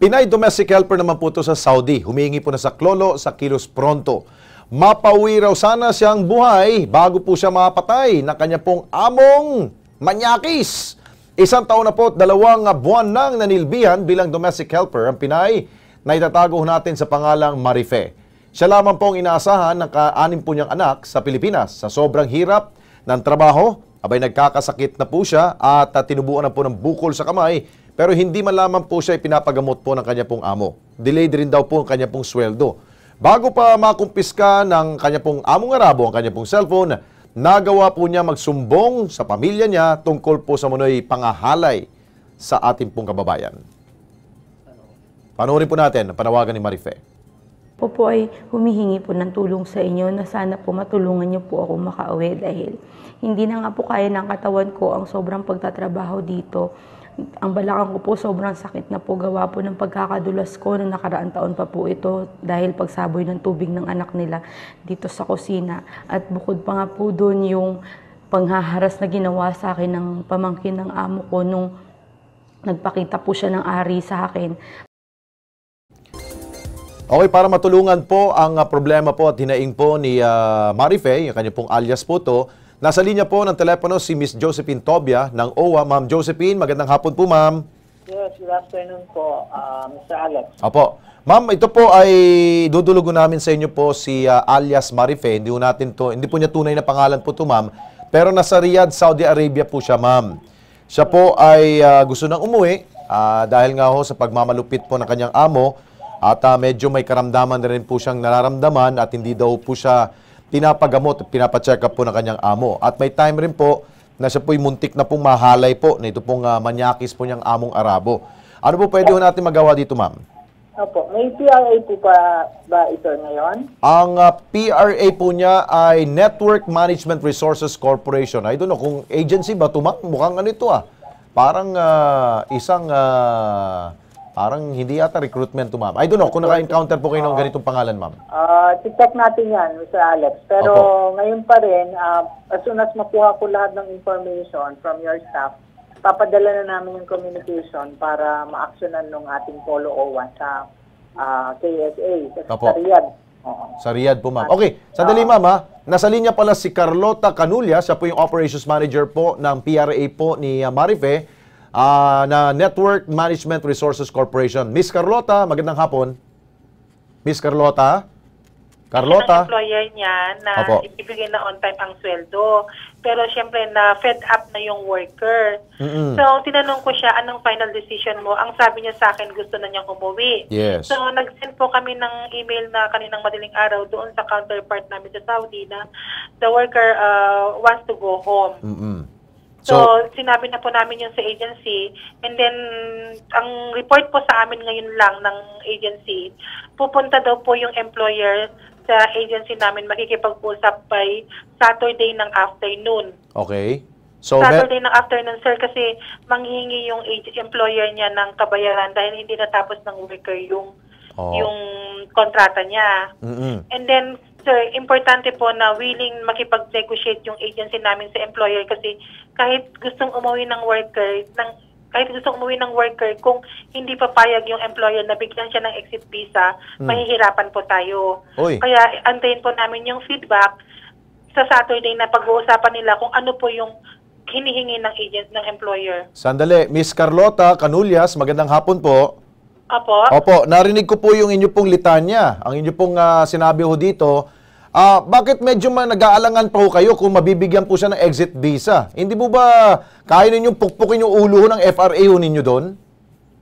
Pinay domestic helper naman po ito sa Saudi. Humingi po na sa klolo sa kilos pronto. Mapauwi raw sana siyang buhay bago po siya mapatay ng kanya pong among manyakis. Isang taon na po at dalawang buwan nang nanilbihan bilang domestic helper ang Pinay na itatago natin sa pangalang Marife. Siya lamang pong inaasahan ng kaanim po niyang anak sa Pilipinas. Sa sobrang hirap ng trabaho, abay nagkakasakit na po siya at tinubuan na po ng bukol sa kamay pero hindi man lamang po siya ipinapagamot po ng kanya pong amo. Delayed rin daw po ang kanya pong sweldo. Bago pa makumpiska ng kanya pong among arabo ang kanya pong cellphone, nagawa po niya magsumbong sa pamilya niya tungkol po sa manoy pangahalay sa ating pong kababayan. Panoorin po natin ang panawagan ni Marife. po po ay humihingi po ng tulong sa inyo na sana po matulungan niyo po ako makauwi dahil hindi na nga po kaya ng katawan ko ang sobrang pagtatrabaho dito. Ang balakang ko po sobrang sakit na po gawa po ng pagkakadulas ko na nakaraang taon pa po ito dahil pagsaboy ng tubig ng anak nila dito sa kusina. At bukod pa nga po doon yung panghaharas na ginawa sa akin ng pamangkin ng amo ko nung nagpakita po siya ng ari sa akin. Okay, para matulungan po ang uh, problema po at hinaing po ni uh, Marife, yung kanya pong alias po to, nasa linya po ng telepono si Miss Josephine Tobia ng OWA. Ma'am Josephine, magandang hapon po ma'am. Yes, good afternoon po, uh, Mr. Alex. Apo. Ma'am, ito po ay dudulugo namin sa inyo po si uh, alias Marife. Hindi po natin to, hindi po niya tunay na pangalan po to ma'am. Pero nasa Riyadh, Saudi Arabia po siya ma'am. Siya po ay uh, gusto nang umuwi uh, dahil nga ho sa pagmamalupit po ng kanyang amo at uh, medyo may karamdaman na rin po siyang nararamdaman at hindi daw po siya pinapagamot at pinapacheck up po ng kanyang amo. At may time rin po na siya po'y muntik na pong mahalay po na ito pong uh, manyakis po niyang among Arabo. Ano po pwede ho natin magawa dito, ma'am? Opo, may PRA po pa ba ito ngayon? Ang uh, PRA po niya ay Network Management Resources Corporation. I don't know kung agency ba ito, ma'am? Mukhang ano ito ah. Parang uh, isang uh, Parang hindi yata recruitment to ma'am. I don't know kung naka-encounter po kayo ng ganitong pangalan ma'am. Uh, check natin yan, Mr. Alex. Pero Opo. ngayon pa rin, uh, as soon as makuha ko lahat ng information from your staff, papadala na namin yung communication para ma-actionan ng ating Polo O1 sa uh, KSA, sa, Opo. sa Riyadh. Oo. Sa Riyadh po ma'am. Okay, sandali ma'am ha. Nasa linya pala si Carlota Canulya. Siya po yung operations manager po ng PRA po ni uh, Marife uh, na Network Management Resources Corporation. Miss Carlota, magandang hapon. Miss Carlota? Carlota? Ang employer niya na Opo. ibibigay na on time ang sweldo. Pero siyempre na fed up na yung worker. Mm-mm. So, tinanong ko siya, anong final decision mo? Ang sabi niya sa akin, gusto na niyang umuwi. Yes. So, nag-send po kami ng email na kaninang madaling araw doon sa counterpart namin sa Saudi na the worker uh, wants to go home. Mm-mm. So, So, sinabi na po namin yun sa agency. And then, ang report po sa amin ngayon lang ng agency, pupunta daw po yung employer sa agency namin makikipag-usap by Saturday ng afternoon. okay. So, Saturday ng afternoon, sir, kasi manghihingi yung employer niya ng kabayaran dahil hindi natapos ng worker yung Oh. yung kontrata niya. Mm-mm. And then, sir, importante po na willing makipag-negotiate yung agency namin sa employer kasi kahit gustong umuwi ng worker, ng, kahit gustong umuwi ng worker, kung hindi papayag yung employer na bigyan siya ng exit visa, mahihirapan po tayo. Uy. Kaya antayin po namin yung feedback sa Saturday na pag-uusapan nila kung ano po yung hinihingi ng agent ng employer. Sandali, Miss Carlota Canulyas, magandang hapon po. Apo? Opo, narinig ko po yung inyo pong litanya, ang inyo pong ah, sinabi ho dito. Ah, bakit medyo man nag-aalangan pa ho kayo kung mabibigyan po siya ng exit visa? Hindi mo ba kaya ninyong pukpukin yung ulo ho ng FRA ho ninyo doon?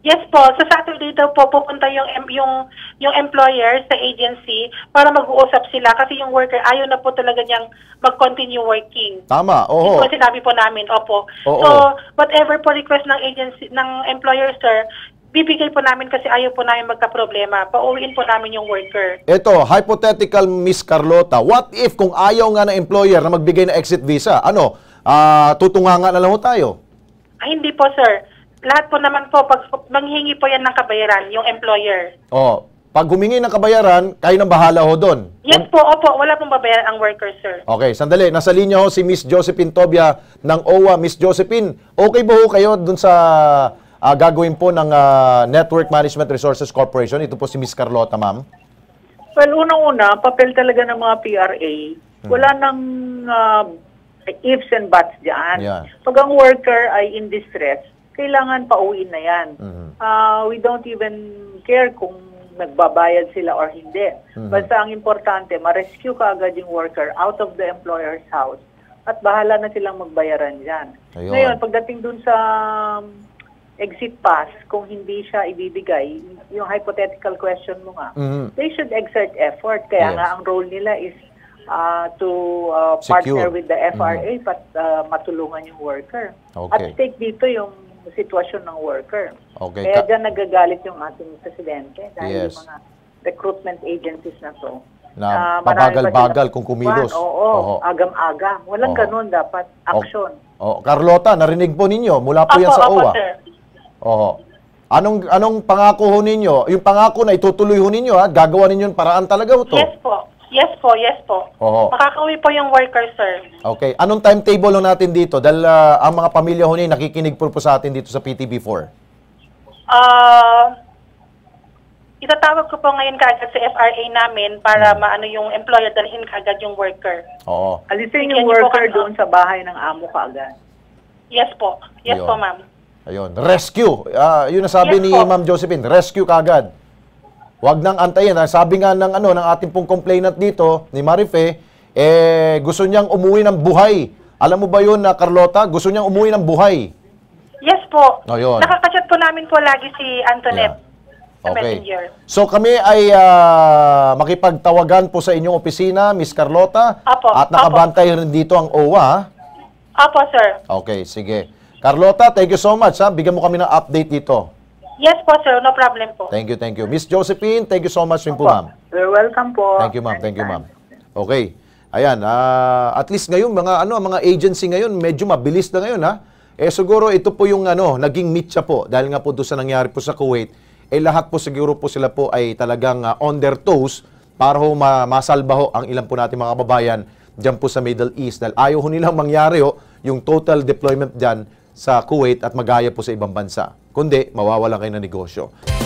Yes po, sa Saturday daw po pupunta yung em- yung yung employer sa agency para mag-uusap sila kasi yung worker ayaw na po talaga niyang mag-continue working. Tama, po ang sinabi po namin, opo. Oo. So, whatever po request ng agency, ng employer, sir, bibigay po namin kasi ayaw po namin magka-problema. Pauwiin po namin yung worker. Ito, hypothetical Miss Carlota. What if kung ayaw nga ng employer na magbigay ng exit visa? Ano? Ah, tutunganga na lang ho tayo. Ay, hindi po, sir. Lahat po naman po, pag manghingi po yan ng kabayaran, yung employer. Oh, pag humingi ng kabayaran, kayo nang bahala ho doon. Yes po, opo, wala pong babayaran ang worker, sir. Okay, sandali. Nasa linya ho si Miss Josephine Tobia ng OWA. Miss Josephine, okay ba ho kayo dun sa ah, gagawin po ng ah, Network Management Resources Corporation? Ito po si Miss Carlota, ma'am. Well, unang-una, papel talaga ng mga PRA. Wala nang ah, ifs and buts dyan. Yeah. Pag ang worker ay in distress, kailangan pauwiin na yan. Mhm. Ah, we don't even care kung nagbabayad sila or hindi. Basta ang importante, ma-rescue ka agad yung worker out of the employer's house at bahala na silang magbayaran dyan. Ayun. Ngayon, pagdating dun sa exit pass, kung hindi siya ibibigay, yung hypothetical question mo nga, Mhm. they should exert effort. Kaya Yes. nga ang role nila is uh, to uh, Secure. partner with the FRA pat uh, matulungan yung worker. Okay. At stake dito yung sitwasyon ng worker. Okay. Kaya Ka- dyan nagagalit yung ating presidente dahil Yes. yung mga recruitment agencies na to. Na ah, marami pa babagal-bagal silang- kung kumilos. Oo, Oo. agam-agam. Walang Oo. ganun dapat. Action. Oh, Carlota, narinig po ninyo mula po Opo, yan sa OWA. sir. Oo. Anong anong pangako ho ninyo? Yung pangako na itutuloy ho ninyo ha, gagawa ninyo yung paraan talaga ho to. Yes po. Yes po, yes po. Oo. Makakauwi po yung worker, sir. Okay. Anong timetable ho natin dito? Dahil ah, ang mga pamilya ho ninyo nakikinig po po sa atin dito sa PTB4. Ah, itatawag ko po ngayon kaagad sa FRA namin para maano yung employer dalhin kaagad yung worker. Oo. Alisin Bigyan yung niyo po worker kami- doon sa bahay ng amo kaagad. Yes po. Yes Ayun. po, ma'am. Ayun. Rescue. Ah, yun ang sabi Yes ni. Ma'am Josephine. Rescue kagad. Huwag nang antayin. Ah, Sabi nga ng ano ng ating pong complainant dito ni Marife, eh gusto niyang umuwi ng buhay. Alam mo ba yun na Carlota? Gusto niyang umuwi ng buhay. Yes po. Ayun. Nakakachat po namin po lagi si Antoinette. Sa Okay. So kami ay ah, makipagtawagan po sa inyong opisina, Miss Carlota. Apo, At nakabantay rin dito ang OWA. ha? Opo, sir. Okay, sige. Carlota, thank you so much. Ha? Bigyan mo kami ng update dito. Yes po, sir. No problem po. Thank you, thank you. Miss Josephine, thank you so much rin po, ma'am. You're welcome po. Thank you, ma'am. Thank you, ma'am. Okay. Ayan, ah, at least ngayon mga ano, mga agency ngayon medyo mabilis na ngayon ha. Eh siguro ito po yung ano, naging mitya po dahil nga po doon sa nangyari po sa Kuwait, eh lahat po siguro po sila po ay talagang ah, on their toes para ho ma- masalba ho ang ilan po natin mga kababayan diyan po sa Middle East dahil ayaw ho nilang mangyari ho yung total deployment diyan sa Kuwait at magaya po sa ibang bansa. Kundi mawawalan kayo ng negosyo.